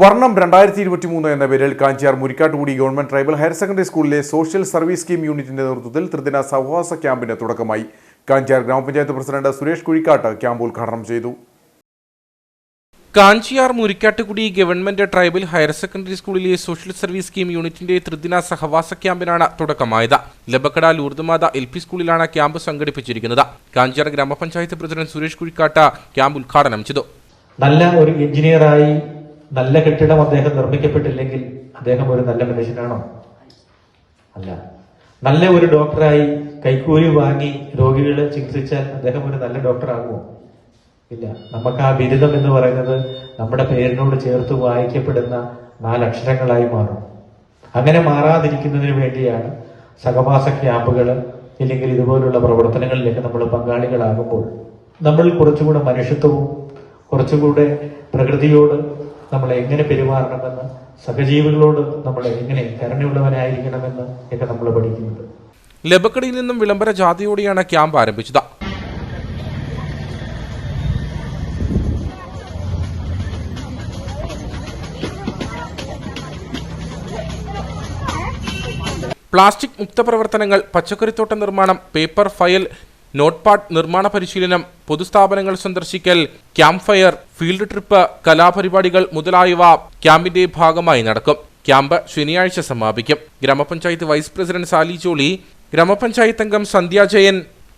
വർണം രണ്ടായിരത്തി ഇരുപത്തി മൂന്ന് എന്ന പേരിൽ Kanchiyar Murikkattukudi government tribal higher secondary സ്കൂളിലെ സോഷ്യൽ സർവീസ് സ്കീം യൂണിറ്റിന്റെ നേതൃത്വത്തിൽ ത്രിദിന സഹവാസ ക്യാമ്പിന് തുടക്കമായി. കാഞ്ചിയാർ ഗ്രാമപഞ്ചായത്ത് പ്രസിഡന്റ് സുരേഷ് കുഴിക്കാട്ട് ക്യാമ്പ് ഉദ്ഘാടനം ചെയ്തു. Kanchiyar Murikkattukudi government tribal higher secondary സ്കൂളിലെ സോഷ്യൽ സർവീസ് സ്കീം യൂണിറ്റിന്റെ ത്രിദിന സഹവാസ ക്യാമ്പിനാണ് തുടക്കമായത്. ലബക്കട ലൂർദുമാത എൽ പി സ്കൂളിലാണ് ക്യാമ്പ് സംഘടിപ്പിച്ചിരിക്കുന്നത്. കാഞ്ചിയാർ ഗ്രാമപഞ്ചായത്ത് പ്രസിഡന്റ് സുരേഷ് കുഴിക്കാട്ട് ക്യാമ്പ് ഉദ്ഘാടനം ചെയ്തു. നല്ല ഒരു എഞ്ചിനീയറായി നല്ല കെട്ടിടം അദ്ദേഹം നിർമ്മിക്കപ്പെട്ടില്ലെങ്കിൽ അദ്ദേഹം ഒരു നല്ല മനുഷ്യനാണോ? അല്ല. നല്ല ഒരു ഡോക്ടറായി കൈക്കൂലി വാങ്ങി രോഗികളെ ചികിത്സിച്ചാൽ അദ്ദേഹം ഒരു നല്ല ഡോക്ടറാകുമോ? ഇല്ല. നമുക്ക് ആ ബിരുദം എന്ന് പറയുന്നത് നമ്മുടെ പേരിനോട് ചേർത്ത് വായിക്കപ്പെടുന്ന നാലക്ഷരങ്ങളായി മാറും. അങ്ങനെ മാറാതിരിക്കുന്നതിന് വേണ്ടിയാണ് സഹവാസ ക്യാമ്പുകൾ ഇല്ലെങ്കിൽ ഇതുപോലുള്ള പ്രവർത്തനങ്ങളിലേക്ക് നമ്മൾ പങ്കാളികളാകുമ്പോൾ നമ്മൾ കുറച്ചുകൂടെ മനുഷ്യത്വവും കുറച്ചുകൂടെ പ്രകൃതിയോട് നമ്മൾ എങ്ങനെ പെരുമാറണമെന്ന് സഹജീവികളോട് നമ്മൾ എങ്ങനെ കരുണയുള്ളവനായിരിക്കണമെന്ന് ഒക്കെ നമ്മൾ പഠിക്കുന്നത്. ലബക്കടിയിൽ നിന്നും വിളംബര ജാഥയോടെയാണ് ക്യാമ്പ് ആരംഭിച്ചത്. പ്ലാസ്റ്റിക് മുക്ത പ്രവർത്തനങ്ങൾ പച്ചക്കറിത്തോട്ട നിർമ്മാണം പേപ്പർ ഫയൽ നോട്ട്പാഡ് നിർമ്മാണ പരിശീലനം പൊതുസ്ഥാപനങ്ങൾ സന്ദർശിക്കൽ ക്യാമ്പ് ഫയർ ഫീൽഡ് ട്രിപ്പ് കലാപരിപാടികൾ മുതലായവ ക്യാമ്പിന്റെ ഭാഗമായി നടക്കും. ക്യാമ്പ് ശനിയാഴ്ച സമാപിക്കും. ഗ്രാമപഞ്ചായത്ത് വൈസ് പ്രസിഡന്റ് സാലി ജോളി ഗ്രാമപഞ്ചായത്ത് അംഗം Sandhya Jayan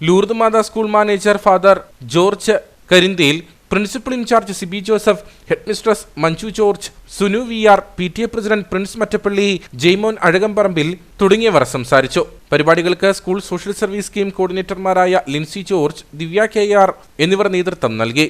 Lourdes Matha school manager father George Karinthel principal in charge Sibi Joseph headmistress Manju George Sunu V R P T A president Prince Mattappally Jaimon Azhakamparambil തുടങ്ങിയവർ സംസാരിച്ചു. പരിപാടികൾക്ക് school social service scheme കോർഡിനേറ്റർമാരായ Lincy George Divya K R എന്നിവർ നേതൃത്വം നൽകി.